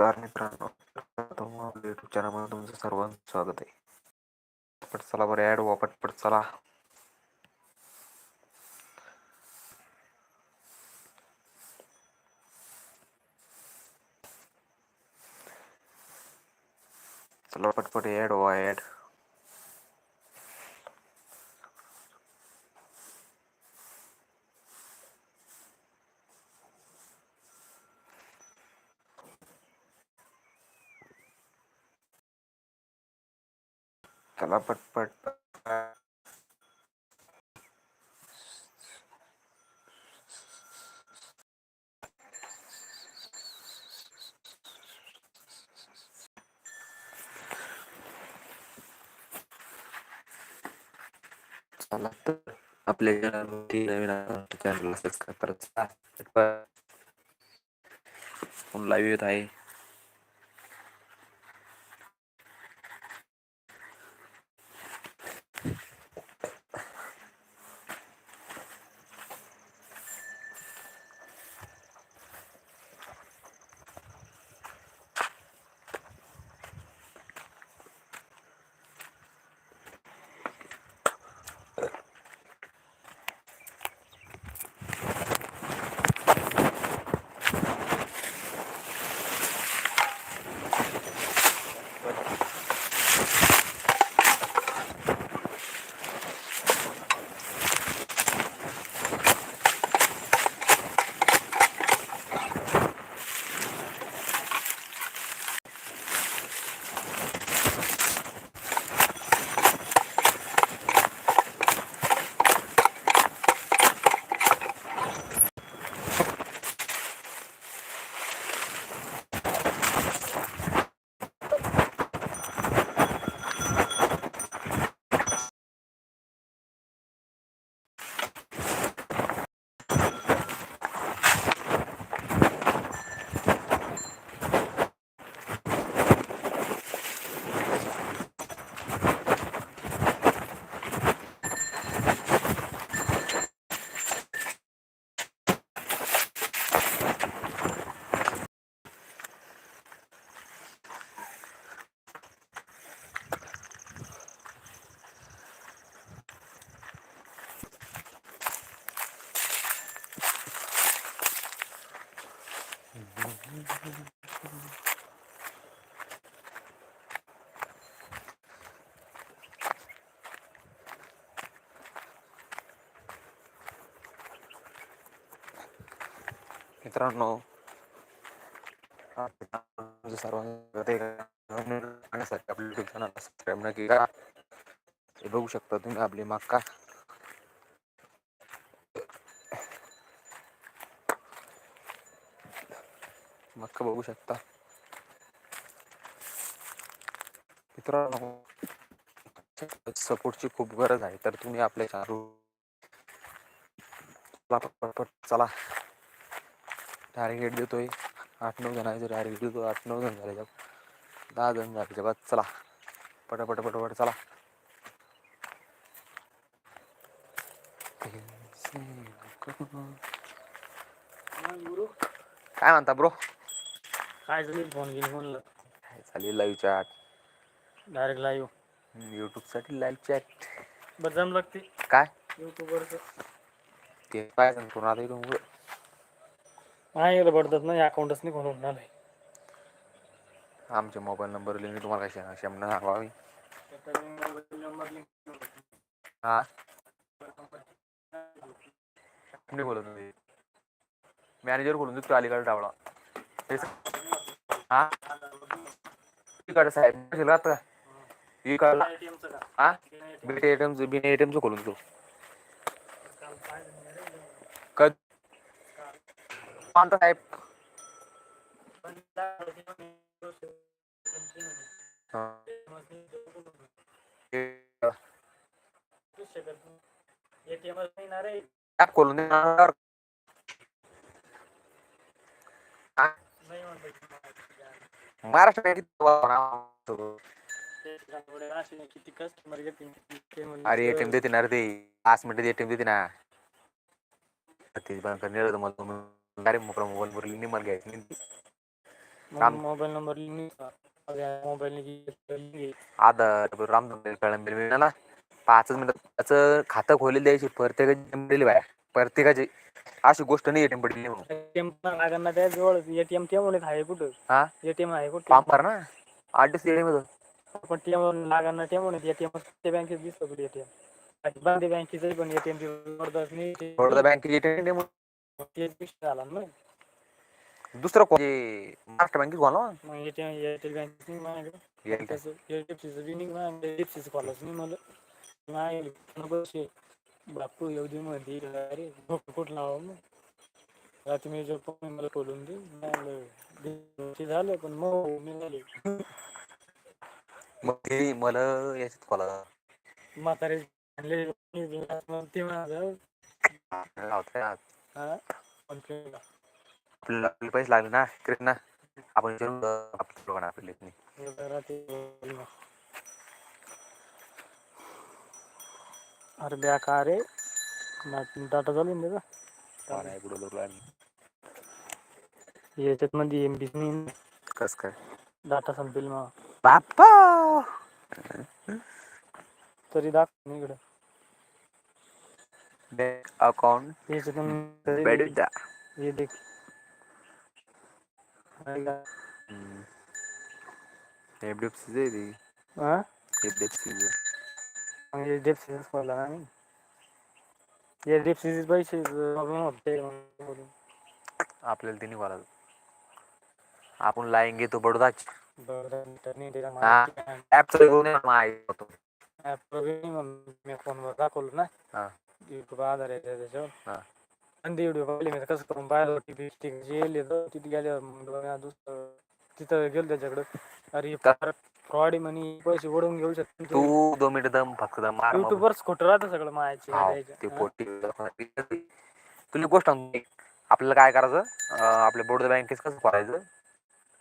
नमस्कार मित्रांनो. प्रथम युट्यूब चॅनलमध्ये तुमचं सर्वांचं स्वागत आहे. पटपट चला बरं ॲड व्हा पटपट चला. चला पटपट ॲड वा ॲड चला पटपट. चला तर आपल्या चॅनलवरती नवीन चॅनलला सबस्क्राईब करत लाईव्ह येत आहे. मित्रांनो सर्वांना बघू शकता तुम्ही आपली मक्का. मक्का बघू शकता. मित्रांनो सपोर्टची खूप गरज आहे. तर तुम्ही आपल्या चला पटपट चला. टार्गेट देतोय. आठ नऊ जणांचं टार्गेट देतो आठ नऊ जण झाले दहा जण झाले जेव्हा चला. पटापट पटापट चला. काय म्हणता ब्रो? काय झाली? फोन घेऊन म्हणलं काय चालेल लाईव्ह चॅट डायरेक्ट लाईव्ह यूट्यूबसाठी लाईव्ह चॅट बरं जम लागते काय? युट्यूबवरचं ते काय सांगतो ना आता इथून पुढं. माझ्याकडे पडतात ना अकाउंटच नाही खोलून आलंय आमचे मोबाईल नंबर लिंक तुम्हाला काय शमनं हवावी हा? नाही बोलत तुम्ही मॅनेजर बोलून देतो अलीकडे टावळा तेच हा? इकडे साहेब शिला आता इकडला हा? बीटे एटीएमचं बिन एटीएमचं खोलून तो कद कोणता साहेब. ऍप खोलून देणार महाराष्ट्र किती कस्टमर येतील अरे एटीएम देते ना रे ते. पाच मिनिटात एटीएम देते ना. ते मला मोकळा मोबाईल घ्यायची नंबर आधार मिळाला. पाचच मिनिटात त्याचं खातं खोलेल द्यायची प्रत्येकाची दिली बाय. प्रत्येकाची अशी गोष्ट नाही एटीएम पडली म्हणून एटीएम लागणार त्या जवळ एटीएम त्यामुळे आहे कुठं हा एटीएम आहे कुठं भर ना आठ दिवस एटीएम पण त्यामुळे लागणार त्यामुळे एटीएम बँकेत दिसतो कुठे एटीएम बँकेचं पण एटीएम नाही बँकेचे एटीएम झाला ना दुसरं कोण महाराष्ट्र बँकेत खोला मग एटीएम एअरटेल बँकेत नाही माझ्याकडे त्याचं एअरटेलचं बिनिंग माझ्याकडे एफसीचं कॉलच नाही मला माझ्याकडे पैसे बापू येऊ दे म्हणते अरे कुठं लावा मग? रात्री मी जर मला बोलून दे. झालं पण मग मी झाले. मग ते मला याच्यात खोला. म्हातारे आणले. ते माझं. हा? पण आपल्याला आपले पैसे लागले ना कृष्णा. आपण विचारून बघ आपल्या लोकांना आपले लेत नाही रात्री अरे ब्या का रे डाटा चालून दे का याच्यात मध्ये एम बी कस काय? डाटा संपेल मग बाप्पा! तरी दाखव इकडे. बँक अकाउंट याच्यातून बेडूदा हे देख. एफडीएफसी दे ती. हा एफडीएफसी मग हे डेप सिरीज खोला ना मी डेप सिरीज पैसे प्रॉब्लेम होते. म्हणून. आपल्याला आपण लाईन घेतो बडोदाच ऍप होतो. मी फोनवर दाखवलं ना. युट्यूब आधार आहे त्याच्यावर. हा. आणि व्हिडिओ पाहिले मी. कसं करून पाहिलं टी तर तिथे गेल्यावर दुसरं तिथं गेलो त्याच्याकडं. अरे का? फ्रॉड म्हणे पैसे ओढवून घेऊ शकतो तू दोन मिनिट दम फक्त दम मार मग. खोटं राहतं सगळं मायाची हाव, ते पोटी तुला गोष्ट सांगतो. आपल्याला काय करायचं अं, आपल्या बडोदा बँकेत कसं करायचं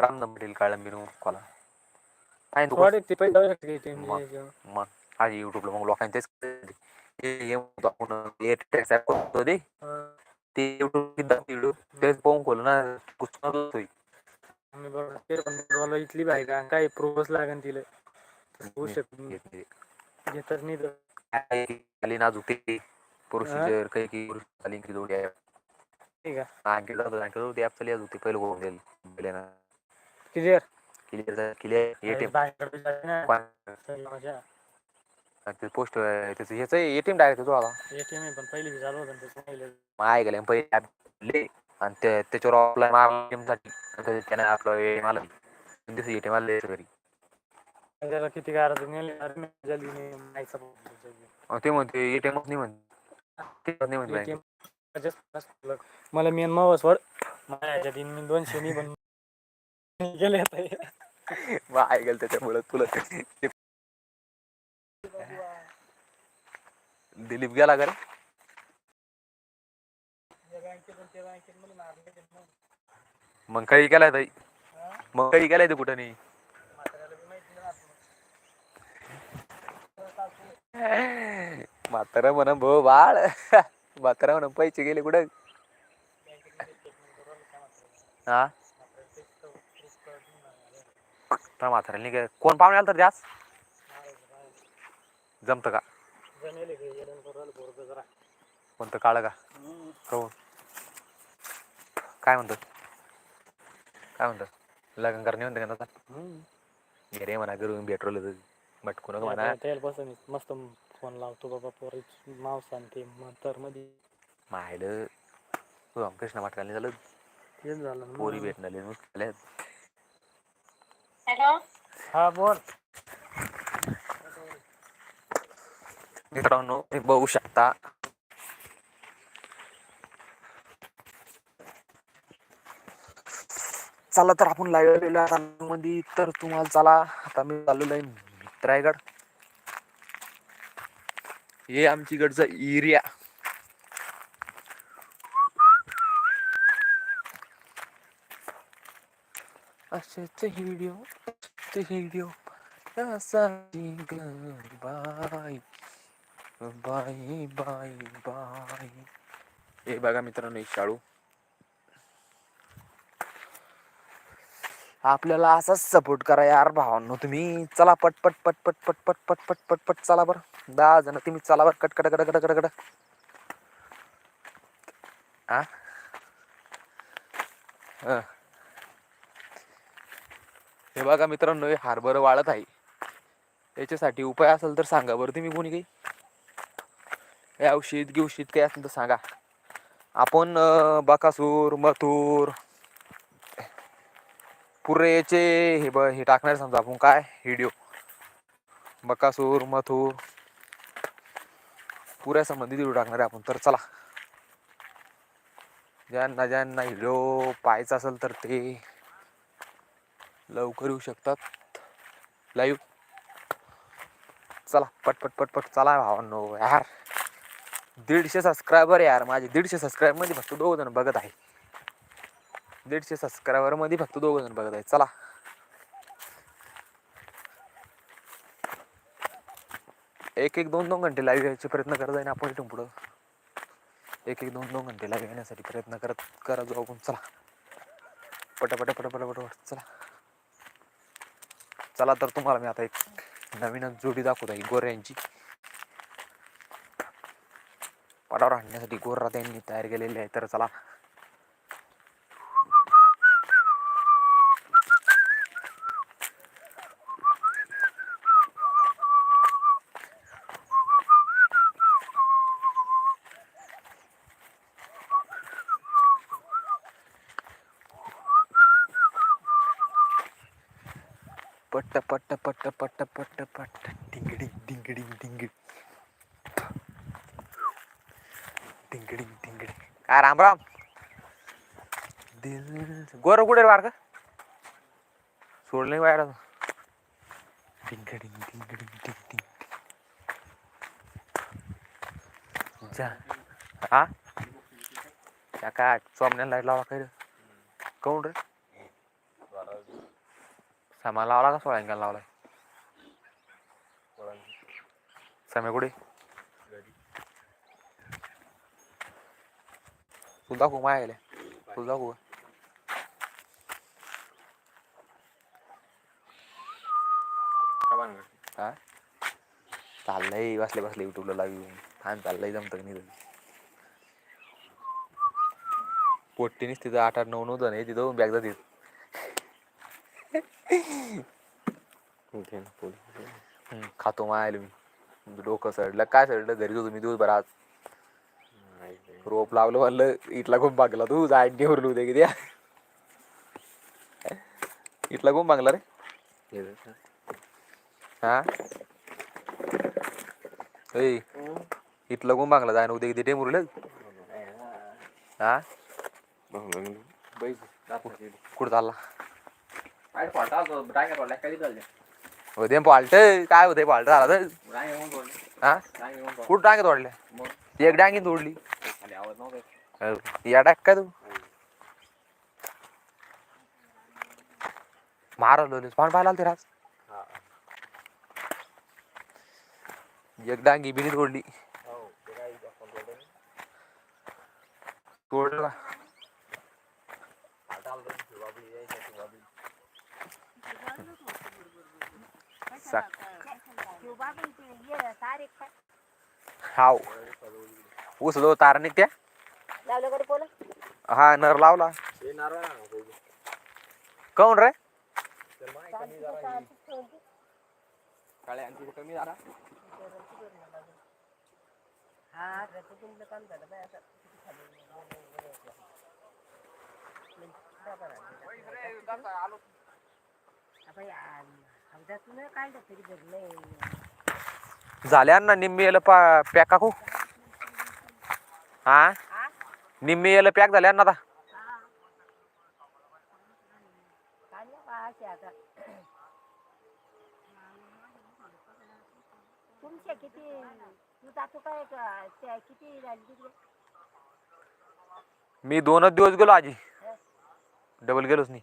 रामदम पटेल काळं मिरून खोला आहे तू फ्रॉड ते पैसे जाऊ शकते ते मग. म्हणजे मग आज युट्यूबला मग लोकांनी तेच. हे हे म्हणतो आपण एअरटेल ॲप करतो ते. ते युट्यूब तेच पाहून खोल ना कुठं. मी मला इथली का? काय प्रूफच लागेल तिला. होऊ शकत नाही. घेतच नाही तर. काय खाली नाजूक ते. प्रोसिजर काही काही खाली की जोडी आहे. ठीक आहे. आणखी जातो आणखी जातो ॲप चालली अजून ते पहिलं होऊन जाईल पहिले ना. Clear clear clear ATM post त्याचं ह्याचं एटीएम डायरेक्ट आला पण पहिली चालू होतं त्याचं पहिले आणि ते त्याच्यावर ऑफलाईन मारला साठी त्याने आपलं एटीएम आलं दिवस एटीएम आलं त्याच्या घरी. त्याला किती गारात नेले अरे मी जल्दी नाही अहो, ते म्हणते एटीएमच नाही म्हणते. ते नाही म्हणते मला मेन मावस वर माझ्या ह्याच्यात मी दोनशे मी पण गेले आता. हे. त्याच्यामुळे तुला ते- दिलीप गेला का रे? मग काही केलाय ताई? मग काही केलाय ते कुठं नाही? म्हातारा म्हणा भो बाळ. म्हातारा म्हणा पैसे गेले कुठं? हा? तर म्हाताऱ्याला नाही काय कोण पाहुणे आलं तर जास्त जमतं का. कोणतं काळं का? कहून काय म्हणतो? काय म्हणतो? लग्न करणे म्हणतं का आता हम्म. घे रे म्हणा करून पेट्रोल भटकू नको म्हणा. त्याला बसून मस्त फोन लावतो बाबा पोरी. मावस आणि ते तर मध्ये माहिलं तू कृष्ण माटकाने झालं तेच झालं ना. पोरी भेटणारे. हॅलो? हा बोल. मित्रांनो तुम्ही बघू शकता. चला तर आपण लाईव्हमध्ये तर तुम्हाला चला आता मी चाललेलो आहे मित्रायगड हे आमची इकडचा एरिया असेच व्हिडिओ ते video bye bye bye bye हे बघा मित्रांनो एक शाळू. आपल्याला असाच सपोर्ट करा यार भावांनो तुम्ही चला पट पट पट पट पट पट पट पट पट पट चला बरं दहा जण तुम्ही चला बरं cut cut cut cut cut cut आ हे बघा मित्रांनो हे हार्बर वाळत आहे याच्यासाठी उपाय असेल तर सांगा बरं तुम्ही कोणी काही हे औषध गिवशीत काही असेल तर सांगा आपण बकासूर मथूर पुरेचे हे ब हे टाकणार समजा आपण. काय? व्हिडिओ बकासूर मथूर पुऱ्या संबंधित व्हिडिओ टाकणार आहे आपण. तर चला. ज्यांना ज्यांना व्हिडिओ पाहायचा असेल तर ते लवकर येऊ शकतात. लाईव्ह चला पटपट पटपट. चला भावांनो यार. दीडशे सबस्क्रायबर यार माझे. दीडशे सबस्क्रायबरमध्ये म्हणजे फक्त दोघ जण बघत आहे. दीडशे सबस्क्रायबरमध्ये फक्त दोघ जण बघत आहे चला. एक एक दोन दोन घंटे लाईव्ह यायचे प्रयत्न करत आहे ना आपण इथून पुढं. एक एक दोन दोन घंटे लाईव्ह येण्यासाठी प्रयत्न करत करा जाऊ आपण. चला. पटापट पटापट पटापट. चला. चला तर तुम्हाला मी आता एक नवीनच जोडी दाखवत आहे गोऱ्यांची पटावर आणण्यासाठी गोर त्यांनी तयार केलेली आहे तर चला. पट्ट पट्ट पट्ट पट्ट पट्ट पट्ट. टिंगडी टिंगडी टिंगडी टिंगडी टिंगडी काय राम राम. दिल गोर कुठे बार का सोडलं बाहेर टिंगडी टिंगडी टिंग जा. हा त्या काय चोमण्याला लाइट लावा काय रे? काऊन रे? सामान लावला का सोळा लावलाय? समय कुठे? तुला दाखवू माया गेल्या तुला दाखवू? हा? चाललंय बसले बसले युट्यूबला लावी छान चाललंय जमतं नाही पोट्टीनीच तिथं आठ आठ नऊ नऊ जण आहे तिथं बॅग जातील हम्म, खातो मायला मी डोकं सडलं. काय सडलं? घरी होतो मी दिवसभर आज. रोप लावलं म्हणलं इथला खूप बागला तू? जाय निवरलो उद्या किती. इथला कोण बांगला रे? हा? ए इथला कोण बांगला? जाय ना उद्या किती टेमुरलं हा? कुठं चालला? उदय పడతారు काय उदय पालट झाला तर? तोडले? कुठं डांगे तोडले? एक डांगी तोडली. या टाक तू? मारा लोले पाहून पाहायला एक डांगी बिनी तोडली. तोडला. साख हाव ऊस दो तार निघत्या हा नर लावला कोण रे कमी झाला काढलं तरी झाल्या ना निम्मी याला पा पॅक काकू? हा? हा? निम्मी याला पॅक झाल्या ना आता. काढलं बा असे आता. तुमच्या किती तू जातो काय का- त्या किती झाली तिकडे मी दोनच दिवस गेलो आजी. डबल गेलोच नाही.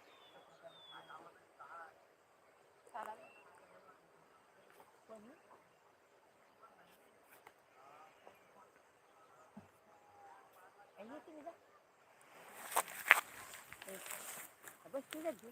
आणि ये तुम्ही जा. ए, बस तुझ्याच घे